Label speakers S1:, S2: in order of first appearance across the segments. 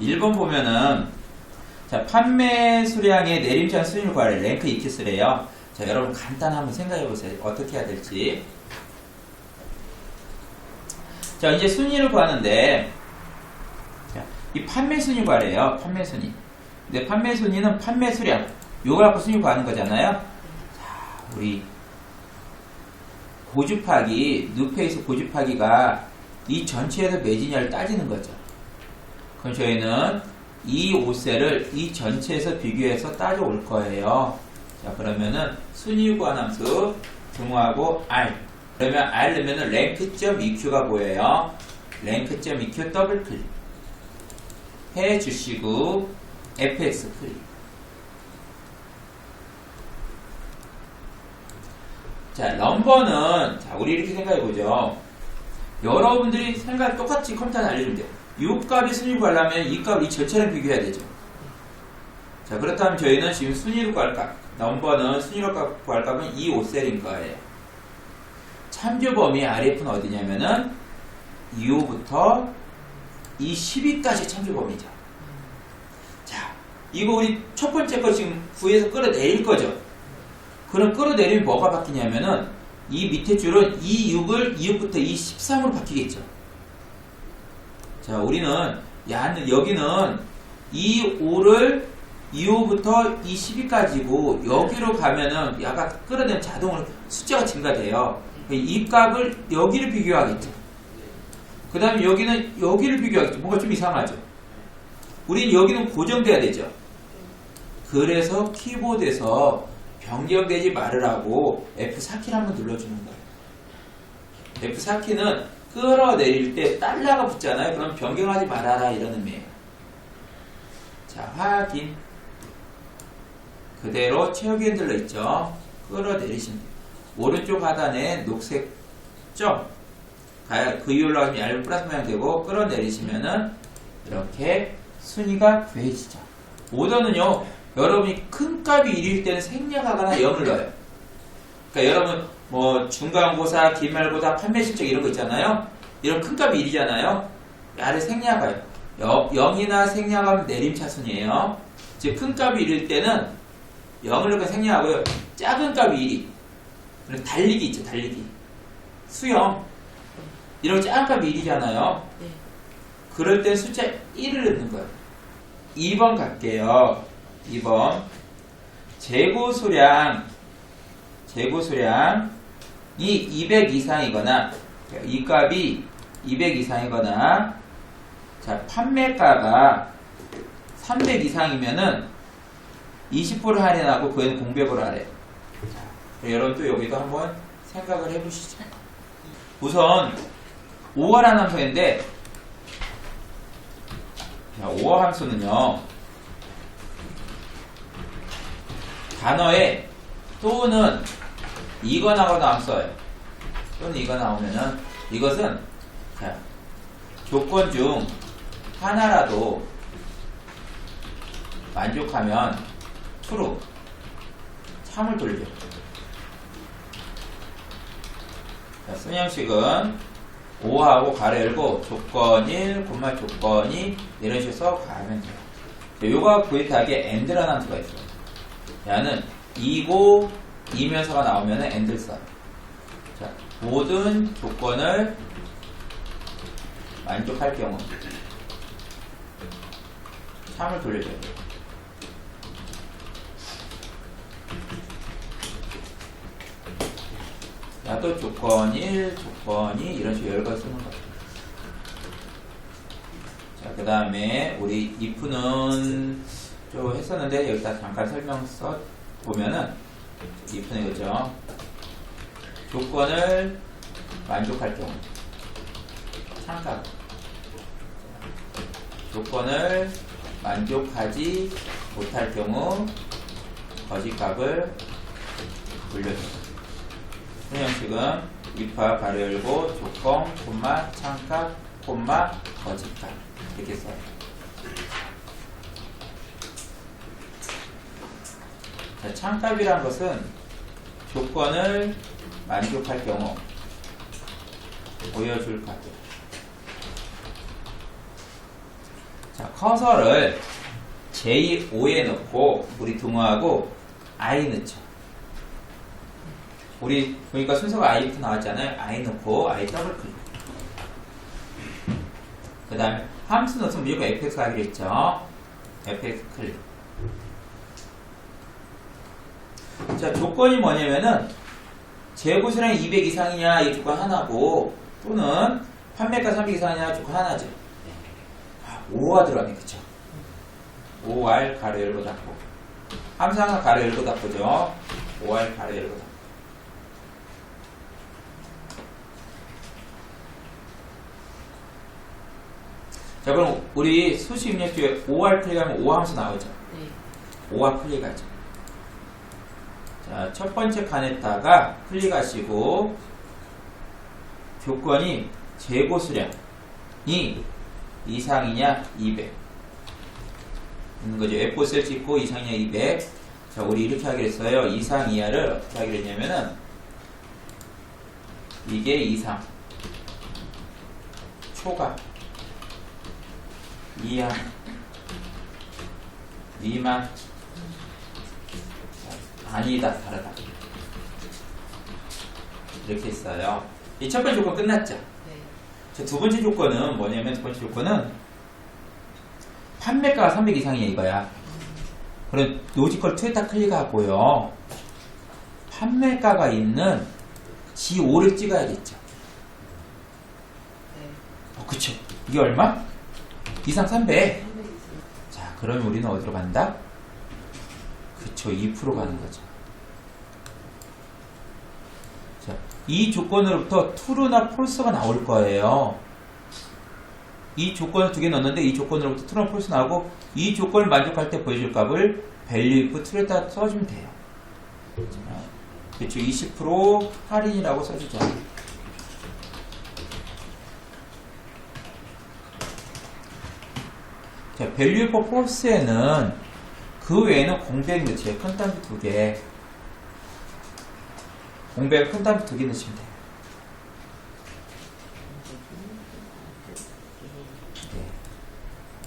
S1: 1번 보면은 자 판매 수량의 내림찬 순위를 구하래 랭크 이키스래요. 자 여러분 간단 한번 생각해 보세요. 어떻게 해야 될지. 자 이제 순위를 구하는데 자, 이 판매 순위 구하래요. 판매 순위. 근데 판매 순위는 판매 수량 요걸 갖고 순위 구하는 거잖아요. 자 우리 고주파기 누페이스 고주파기가 이 전체에서 매진율을 따지는 거죠. 그럼 저희는 이 5셀을 이 전체에서 비교해서 따져올 거예요. 자, 그러면은 순위 구한함수 등호하고 R. 그러면 R 넣으면 랭크점 EQ가 보여요. 랭크점 EQ 더블 클릭. 해 주시고 FX 클릭. 자, 넘버는 자, 우리 이렇게 생각해 보죠. 여러분들이 생각 똑같이 컴퓨터에 알려주면 돼요. 이 값이 순위 구하려면 이 값, 이 전체를 비교해야 되죠. 자, 그렇다면 저희는 지금 순위로 구할 값, 넘버는 순위로 값 구할 값은 이 5셀인 거예요. 참조 범위 RF는 어디냐면은 2호부터 이 12까지 참조 범위죠. 자, 이거 우리 첫 번째 거 지금 구해서 끌어내릴 거죠. 그럼 끌어내리면 뭐가 바뀌냐면은 이 밑에 줄은 이 6을 2호부터 이 13으로 바뀌겠죠. 자, 우리는 야는 여기는 이 5를 2호부터 이 12까지고 여기로 가면은 야가 끌어내면 자동으로 숫자가 증가돼요. 이 값을 여기를 비교하겠죠. 그 다음에 여기는 여기를 비교하겠죠. 뭔가 좀 이상하죠. 우린 여기는 고정돼야 되죠. 그래서 키보드에서 변경되지 말으라고 F4키를 한번 눌러주는 거예요. F4키는 끌어내릴 때 달러가 붙잖아요. 그럼 변경하지 말아라 이런 의미예요. 자, 확인. 그대로 채우기 흔들러 있죠. 끌어내리시면 돼요. 오른쪽 하단에 녹색 점. 가- 그 위로 올라가면 얇은 플러스 모양 되고 끌어내리시면은 이렇게 순위가 구해지죠. 오더는요, 여러분이 큰 값이 1일 때는 생략하거나 0을 넣어요. 그러니까 여러분 뭐 중간고사, 기말고사, 판매 실적 이런 거 있잖아요. 이런 큰 값이 1이잖아요. 아래 생략해요. 0이나 생략하면 내림차순이에요. 즉 큰 값이 1일 때는 0을 넣고 생략하고요. 작은 값이 1이. 그리고 달리기 있죠, 달리기. 수영. 이런 작은 값이 1이잖아요.
S2: 네.
S1: 그럴 땐 숫자 1을 넣는 거예요. 2번 갈게요. 2번. 재고 수량. 재고 수량 이 200 이상이거나, 이 값이 200 이상이거나, 자, 판매가가 300 이상이면은 20% 할인하고 그에는 공백으로 하래요. 자, 여러분 또 여기도 한번 생각을 해보시죠. 우선 5월 한 함수인데 자, 5월 함수는요. 단어에 또는 이거 나거나 함 써요. 또는 이거 나오면은 이것은 자, 조건 중 하나라도 만족하면 true 참을 돌려. 자, 쓴 형식은 5하고 가로 열고 조건 1, 콤마 조건 2 이런 식으로 써 가면 돼요. 자, 요거 구입하기에 and라는 함수가 있어요. 야는 이고 이면서가 나오면 써요. 자, 모든 조건을 만족할 경우 참을 돌려줘야 돼요. 야도 조건 1, 조건 2 이런 식으로 여러 가지 쓰는 거예요. 자, 그 다음에 우리 if는 좀 했었는데 여기다 잠깐 설명 써 보면은 if는 이거죠. 조건을 만족할 경우 참가 조건을 만족하지 못할 경우 거짓값을 돌려줍니다. 이 형식은 입화 가로 열고 조건, 콤마, 창값, 콤마, 거짓값 이렇게 써요. 창값이란 것은 조건을 만족할 경우 보여줄 값. 자, 커서를 J5에 넣고 우리 등호하고 I 넣죠. 우리 보니까 순서가 I부터 나왔잖아요. I 넣고 I 더블 클릭. 그 다음에 함수 넣었으면 무조건 fx 하기로 했죠. fx 클릭. 자, 조건이 뭐냐면은 재고수량이 200 이상이냐 이 조건 하나고 또는 판매가 300 이상이냐 조건 하나죠. 아, 5가 들어가네 그쵸? 5R 가로 열고 닫고 하나 가로 열고 닫고죠. 5R 가로 열고 닫고 자 그럼 우리 수식 입력 뒤에 5R 클릭하면 5 함수 나오죠.
S2: 네.
S1: 5와 클릭하죠. 자, 첫 번째 칸에다가 클릭하시고 조건이 재고 수량이 이상이냐 200 있는 거죠. F4셀 찍고 이상이냐 200 자, 우리 이렇게 하기로 했어요. 이상 이하를 어떻게 하기로 했냐면은 이게 이상. 초과. 이하. 미만 아니다 다르다 이렇게 했어요 이 첫 번째 조건 끝났죠
S2: 네.
S1: 자, 두 번째 조건은 뭐냐면 두 번째 조건은 판매가가 300 이상이야 이거야 그럼 로지컬 2에다 클릭하고요 판매가가 있는 G5를 찍어야겠죠
S2: 네.
S1: 어, 그쵸 이게 얼마? 이상 300
S2: 300 있어요.
S1: 자, 그럼 우리는 어디로 간다? 그쵸, 2% 가는 거죠. 자, 이 조건으로부터 true나 false가 나올 거예요. 이 조건을 두 개 넣었는데 이 조건으로부터 true나 false 나오고 이 조건을 만족할 때 보여줄 값을 value if true에다 써주면 돼요. 자, 그쵸, 20% 할인이라고 써주죠. 자, value for false에는 그 외에는 공백 넣지요. 큰 단위 두 개. 공백 큰 단위 두개 넣으시면 돼요. 네.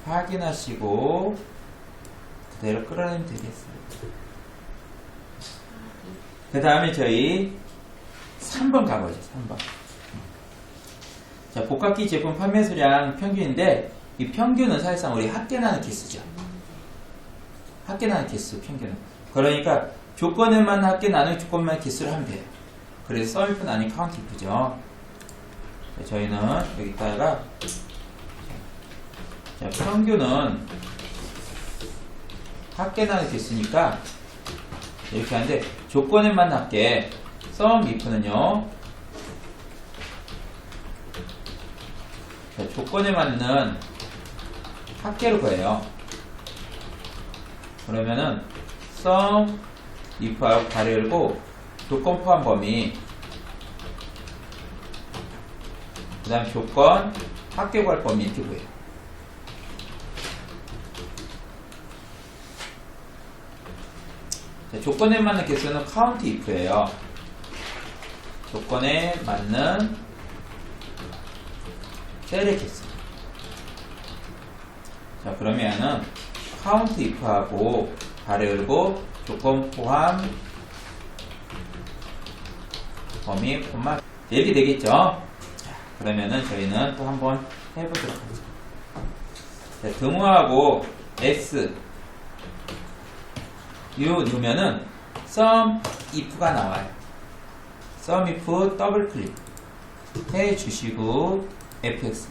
S1: 확인하시고 그대로 끌어내면 되겠어요. 그 다음에 저희 3번 가보죠. 3번. 자, 복합기 제품 판매 수량 평균인데 이 평균은 사실상 우리 합계나는 개수죠. 합계나는 개수 평균은. 그러니까 조건에만 합계 나누기 조건만 개수를 하면 돼요. 그래서 썸이프 나누기 카운트 이프죠. 자, 저희는 여기다가 자, 평균은 합계 나누기 개수니까 이렇게 하는데 조건에만 합계 썸. 자, 조건에 맞는 합계로 구해요. 그러면은 sum if하고 가로 열고 조건 포함 범위 그 다음 조건 합계 구할 범위 이렇게 구해요. 자, 조건에 맞는 개수는 count if예요. 조건에 맞는 셀의 개수. 자, 그러면은 count if하고 열고 조건 포함 범위 콤마 이렇게 되겠죠? 자, 그러면은 저희는 또 한번 해보도록 하죠. 자, 등호하고 x 유 누면은 sum if가 나와요. sum if 더블 클릭 해 주시고 fx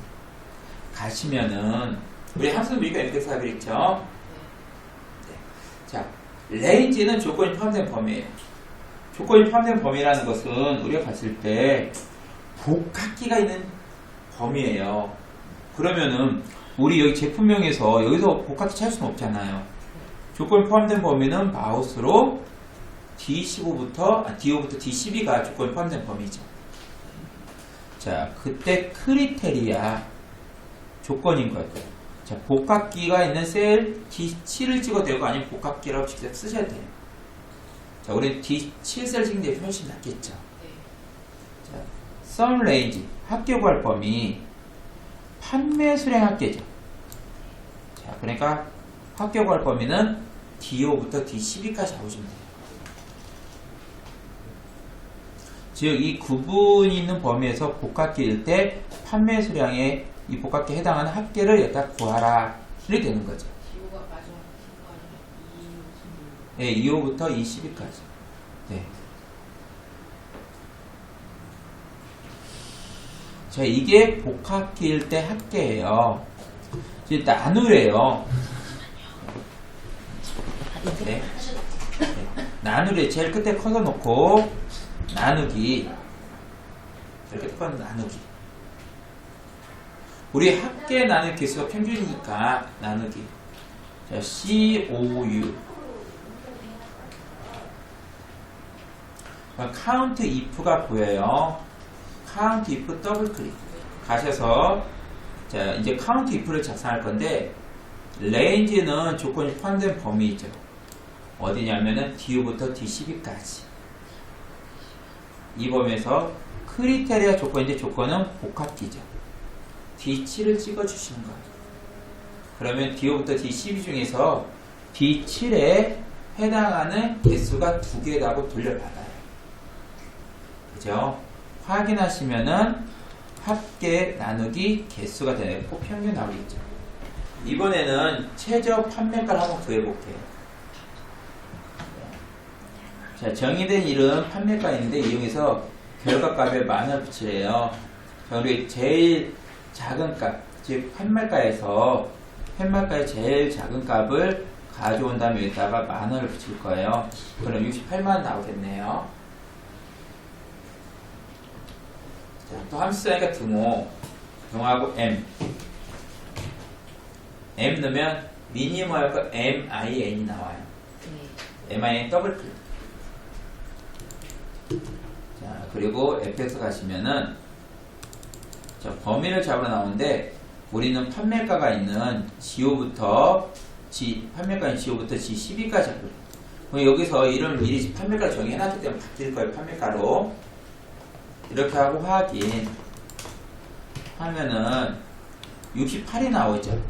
S1: 가시면은 우리 함수 우리가 하기로 했죠? 네. 자, 레인지는 조건이 포함된 범위예요. 조건이 포함된 범위라는 것은 우리가 봤을 때 복합기가 있는 범위예요. 그러면은 우리 여기 제품명에서 여기서 복합기 찾을 수는 없잖아요. 조건이 포함된 범위는 마우스로 D15부터 아, D5부터 D12가 조건이 포함된 범위죠. 자, 그때 크리테리아 조건인 거예요. 자, 복합기가 있는 셀 D7을 찍어도 되고 아니면 복합기라고 직접 쓰셔야 돼요. 자, 우리 D7셀 찍는 게 훨씬 낫겠죠.
S2: 네.
S1: 자, sum range 합계 구할 범위 판매 수량 합계죠. 자, 그러니까 합계 구할 범위는 D5부터 D12까지 잡으시면 돼요. 즉, 이 구분이 있는 범위에서 복합계일 때 판매 수량에 이 복합계에 해당하는 합계를 여기다 구하라. 이렇게 되는 거죠. 네, 2호부터 22까지. 네. 자, 이게 복합기일 때 합계예요. 이제 나누래요. 네. 네. 나누래. 제일 끝에 커서 놓고 나누기. 이렇게 똑같은 나누기. 우리 합계 나눌 개수가 평균이니까 나누기. 자, COU. 카운트 if가 보여요. 카운트 if 더블 클릭. 가셔서 자 이제 카운트 if를 작성할 건데 레인지는 조건이 포함된 범위죠. 어디냐면은 D5부터 D12까지. 이 범위에서 크리테리아 조건인데 조건은 복합기죠. D7을 찍어주시는 거예요. 그러면 D5부터 D12 중에서 D7에 해당하는 개수가 두 개라고 돌려받아요. 그죠? 확인하시면은 합계 나누기 개수가 되고 평균 나오겠죠. 이번에는 최저 판매가를 한번 구해볼게요. 자, 정의된 이름 판매가 있는데 이용해서 결과값에 만원 붙이래요. 자, 우리 제일 작은 값, 즉 팻말가에서 팻말가의 제일 작은 값을 가져온 다음에 여기다가 만 원을 붙일 거예요. 그럼 68만 원 나오겠네요. 자, 또 함수 사이가 등호, 등호하고 m. m 넣으면 미니멈하고 min이 나와요.
S2: 네.
S1: min 더블 클릭. 자, 그리고 fx 가시면은 자, 범위를 잡으러 나오는데 우리는 판매가가 있는 G5부터 G 판매가인 G5부터 G12까지 잡으려. 그럼 여기서 이름을 미리 판매가 정해놨기 때문에 바뀔 거예요. 판매가로. 이렇게 하고 확인 하면은 68이 나오죠.
S2: 네.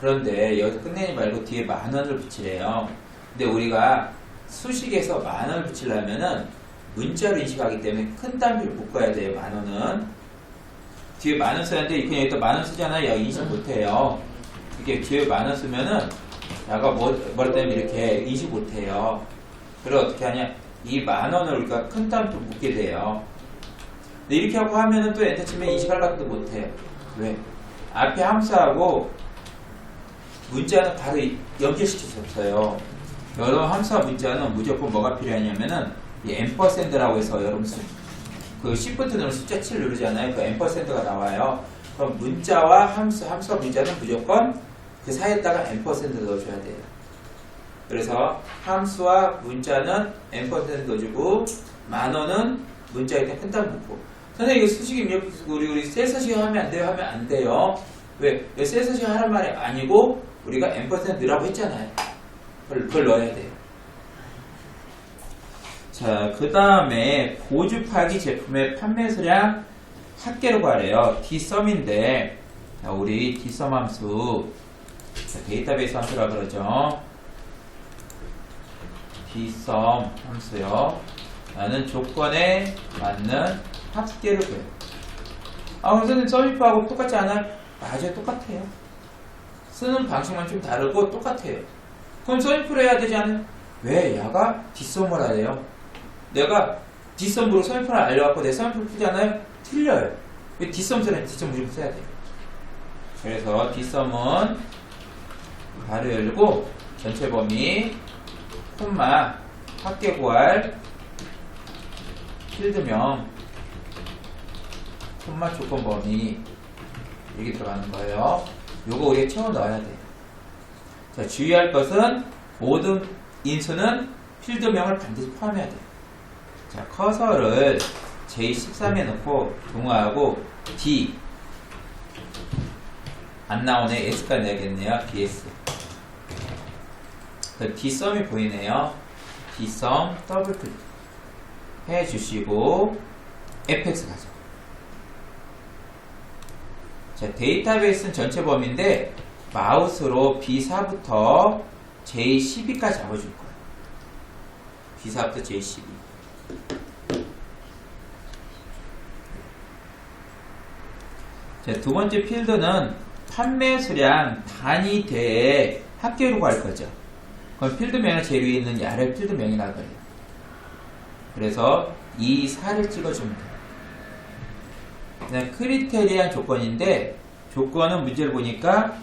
S1: 그런데 여기서 끝내지 말고 뒤에 만 원을 붙이래요. 근데 우리가 수식에서 만 원을 붙이려면은 문자로 인식하기 때문에 큰 단위를 묶어야 돼요. 만 원은. 뒤에 만원 써야 되는데 그냥 여기다 만원 쓰잖아요. 여기 인식 못해요. 이게 뒤에 만원 쓰면은 야가 뭐, 뭐라 때문에 이렇게 인식 못해요. 그래 어떻게 하냐? 이 만 원을 우리가 큰 단위로 묶게 돼요. 근데 이렇게 하고 하면은 또 엔터 치면 인식할 것도 못해요. 왜? 앞에 함수하고 문자는 바로 이- 연결시킬 수 없어요. 여러분 함수와 문자는 무조건 뭐가 필요하냐면은 이 앰퍼샌드라고 해서 여러분 수, 그 시프트 누르면 숫자 7 누르잖아요. 그 앰퍼샌드가 나와요. 그럼 문자와 함수, 함수와 문자는 무조건 그 사이에다가 앰퍼샌드 넣어줘야 돼요. 그래서 함수와 문자는 앰퍼샌드 넣어주고 만원은 문자에 그냥 큰단 묶고 선생님 이거 수식 입력 우리 우리 셀 서식 하면 안 돼요 하면 안 돼요. 왜? 왜 셀서식 하란 말이 아니고 우리가 앰퍼샌드 넣으라고 했잖아요. 그걸, 그걸 넣어야 돼요. 자, 그 다음에 고주파기 제품의 판매 수량 합계로 가래요. D썸인데, 자, 우리 D썸 함수, 자, 데이터베이스 함수라 그러죠. D썸 함수요. 나는 조건에 맞는 합계를 구해요. 아, 선생님 썸이프하고 똑같지 않아요? 맞아요, 똑같아요. 쓰는 방식만 좀 다르고 똑같아요. 그럼 썸이프를 해야 되지 않아요? 왜? 야가 뒷썸을 하래요. 내가 뒷썸으로 썸이프를 알려갖고 내 썸이프를 풀잖아요? 틀려요. 왜 뒷썸 쓰려면 뒷썸 무조건 써야 돼요. 그래서 뒷썸은 바로 열고 전체 범위 콤마 합계 구할 필드명 콤마 조건 범위 여기 들어가는 거예요. 요거 우리가 채워 넣어야 돼요. 자, 주의할 것은 모든 인수는 필드명을 반드시 포함해야 돼요. 자, 커서를 J13에 넣고 동화하고 D 안 나오네. S가 내야겠네요. DS. 그 D썸이 보이네요. D썸 더블 클릭 해주시고 FX 가죠. 자, 데이터베이스는 전체 범위인데 마우스로 B4부터 J12까지 잡아줄 거예요. B4부터 J12. 자, 두 번째 필드는 판매 수량 단위 대의 합계로 갈 거죠. 그럼 필드명의 제일 위에 있는 야를 필드명이라고 해요. 그래서 이 4를 찍어주면 돼요. 그다음 크리테리안 조건인데 조건은 문제를 보니까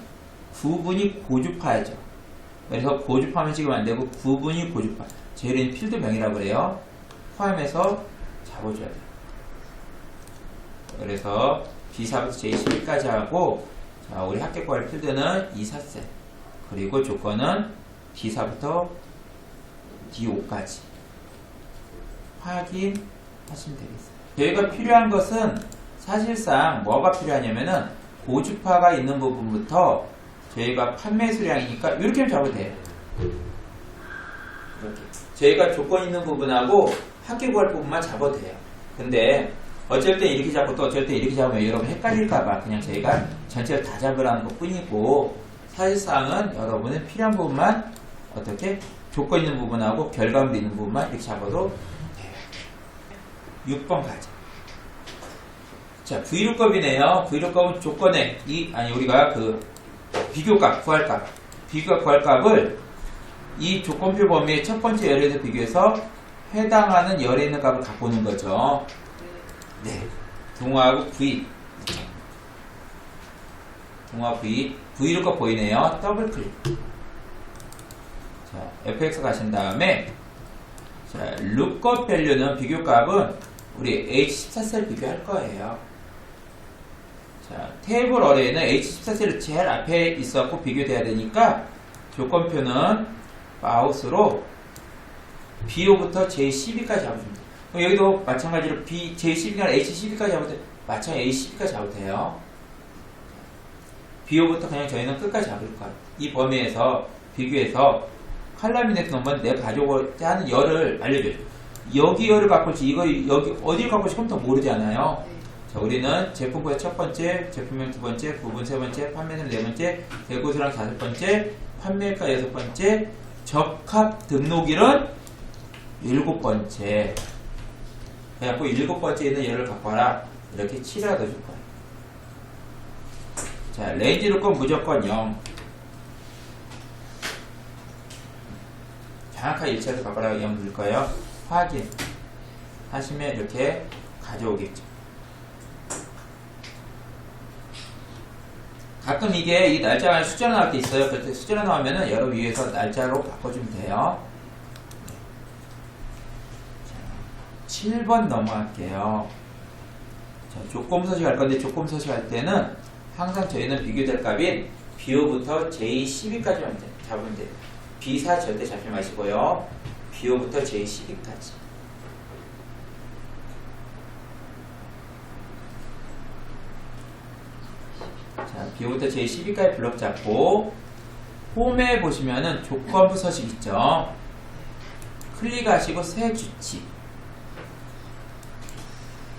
S1: 구분이 고주파죠. 그래서 고주파만 찍으면 안 되고 구분이 고주파. 제일 위에 필드명이라고 그래요. 포함해서 잡아줘야 돼요. 그래서 B4부터 J11까지 하고 자, 우리 구할 필드는 2, 4세 그리고 조건은 D4부터 D5까지 확인하시면 되겠어요. 저희가 필요한 것은 사실상 뭐가 필요하냐면은 고주파가 있는 부분부터 저희가 판매 수량이니까 이렇게 잡아도 돼요. 이렇게. 저희가 조건 있는 부분하고 합계 구할 부분만 잡아도 돼요. 근데 어쩔 때 이렇게 잡고 또 어쩔 때 이렇게 잡으면 여러분 헷갈릴까봐 그냥 저희가 전체를 다 잡으라는 것 뿐이고 사실상은 여러분은 필요한 부분만 어떻게 조건 있는 부분하고 결과물 있는 부분만 이렇게 잡아도 돼요. 6번 가자. 자, V루값이네요. V루값은 조건에 이 아니 우리가 그 비교값 구할 값 비교값 구할 값을 이 조건표 범위의 첫 번째 열에 대해서 비교해서 해당하는 열에 있는 값을 갖고 오는 거죠. 네. 동화하고 V. 동화 V. V루값 보이네요. 더블 클릭. 자, fx 가신 다음에 자, 룩값 밸류는 비교값은 우리 H14셀 비교할 거예요. 자, 테이블 어레이는 H14셀이 제일 앞에 있었고 비교돼야 되니까 조건표는 마우스로 B5부터 J12까지 잡으면 됩니다. 그럼 여기도 마찬가지로 B, J12나 H12까지 잡아도 돼. 마찬가지 A12까지 잡아도 돼요. B5부터 그냥 저희는 끝까지 잡을 거예요. 이 범위에서 비교해서 칼라미네트 넘버는 내가 가져오고자 하는 열을 알려줘요. 여기 열을 있지, 이거, 여기, 어디를 있지 컴퓨터 모르잖아요.
S2: 네.
S1: 자, 우리는 제품부의 첫 번째, 제품명 두 번째, 구분 세 번째, 판매는 네 번째, 대고수랑 다섯 번째, 판매가 여섯 번째, 적합 등록일은 일곱 번째. 그래갖고 일곱 번째 있는 열을 와라. 이렇게 칠해가 넣어줄 거야. 자, 레인지 루건 무조건 0. 정확하게 일치해서 갖고 라0 넣을 거예요. 확인. 하시면 이렇게 가져오겠죠. 가끔 이게 이 날짜가 숫자로 나올 때 있어요. 그때 숫자로 나오면은 여러분 위에서 날짜로 바꿔주면 돼요. 자, 7번 넘어갈게요. 자, 조건 서식 할 건데 조건 서식 할 때는 항상 저희는 비교될 값인 B5부터 J12까지만 잡으면 돼요. B4 절대 잡지 마시고요. B5부터 J12까지. 자, B부터 J12까지 블럭 잡고 홈에 보시면은 조건부 서식 있죠. 클릭하시고 새 규칙.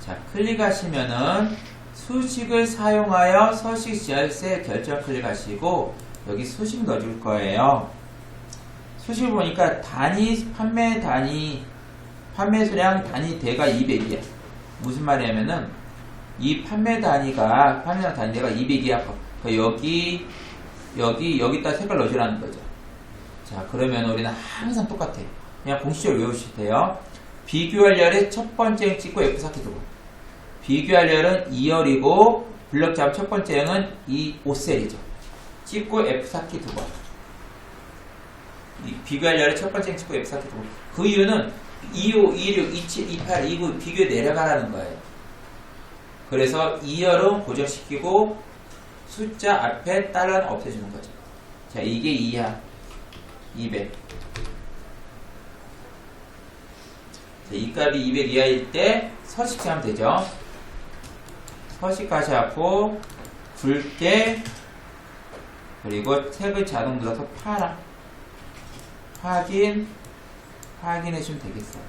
S1: 자, 클릭하시면은 수식을 사용하여 서식 지열세 결정 클릭하시고 여기 수식 넣어줄 거예요. 수식 보니까 단위 판매 단위 판매 수량 단위 대가 200이야. 무슨 말이냐면은 이 판매 단위가 판매 단위가 200이야. 그 여기 여기 여기다 색깔 넣어주라는 거죠. 자 그러면 우리는 항상 똑같아. 그냥 공식적으로 외우시면 돼요. 비교할 열의 첫 번째 찍고 F4키 두고 비교할 열은 2열이고 블럭 잡 첫 번째 행은 이 5셀이죠. 찍고 F4키 두고 이 비교할 열의 첫 번째 행 찍고 F4키 두고 그 이유는 25, 26, 27, 28, 29 비교 내려가라는 거예요. 그래서 2열은 고정시키고 숫자 앞에 달러는 없애주는 거죠. 자, 이게 2야. 200. 자, 이 값이 200 이하일 때 서식지 하면 되죠. 서식까지 하고 굵게 그리고 탭을 자동 눌러서 팔아. 확인 확인해 주면 되겠어요.